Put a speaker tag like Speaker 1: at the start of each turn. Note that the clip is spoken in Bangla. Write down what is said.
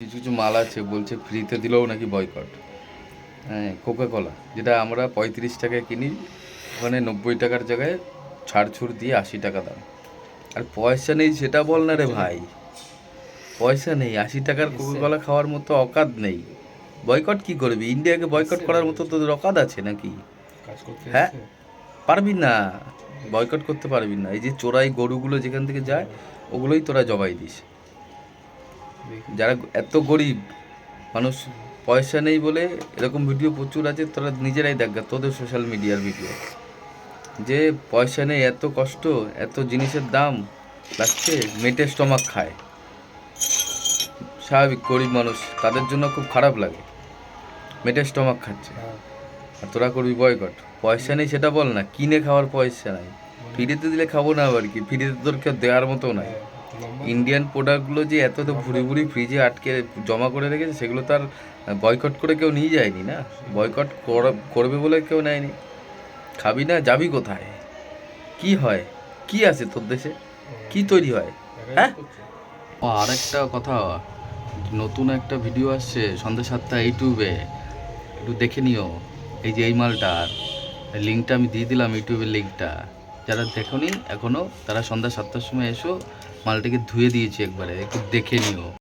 Speaker 1: কিছু কিছু মাল আছে বলছে ফ্রিতে দিলেও নাকি বয়কট হ্যাঁ কোকা কলা যেটা আমরা পঁয়ত্রিশ টাকায় কিনি ওখানে নব্বই টাকার জায়গায় ছাড় ছুড় দিয়ে আশি টাকা দাম। আর পয়সা নেই সেটা বল না রে ভাই। পয়সা নেই আশি টাকার কোকা কলা খাওয়ার মতো অকাত নেই। বয়কট কি করবি? ইন্ডিয়াকে বয়কট করার মতো তোদের অকাত আছে নাকি? হ্যাঁ পারবি না। বয়কট করতে পারবি না। এই যে চোরাই গরুগুলো যেখান থেকে যায় ওগুলোই তোরা জবাই দিস। যারা এত গরিব মানুষ পয়সা নেই বলে এরকম ভিডিও প্রচুর আছে তোরা নিজেরাই দেখ তোদের সোশ্যাল মিডিয়ার ভিডিও যে পয়সা নেই এত কষ্ট এত জিনিসের দাম লাগছে মেটে স্টমাক খায়। স্বাভাবিক গরিব মানুষ তাদের জন্য খুব খারাপ লাগে। মেটে স্টমাক খাচ্ছে।
Speaker 2: হ্যাঁ,
Speaker 1: আর তোরা করবি বয়কট পয়সা নেই সেটা বল না কিনে খাওয়ার পয়সা নাই। ফ্রিতে দিলে খাব না আবার কি? ফ্রিতে তোর কেউ দেওয়ার মতো নাই।
Speaker 2: লম্বা
Speaker 1: ইন্ডিয়ান প্রোডাক্টগুলো যে এত তো ভুড়ি ভুড়ি ফ্রিজে আটকে জমা করে রেখেছে, সেগুলো তার বয়কট করে কেউ নিয়ে যায়নি না? বয়কট করবে বলে কেউ নেয়নি? খাবি না, যাবি কোথায়? কি হয়? কি আছে তোর দেশে? কি তৈরি হয়? হ্যাঁ? আর একটা কথা, নতুন একটা ভিডিও আসছে সন্ধ্যা সাতটা ইউটিউবে একটু দেখে নিও, এই যে এই মালটার। লিঙ্কটা আমি দিয়ে দিলাম ইউটিউবের লিঙ্কটা। যারা দেখোনি এখনও তারা সন্ধ্যা সাতটার সময় এসো, মালটাকে ধুয়ে দিয়েছি একবারে, একটু দেখে নিও।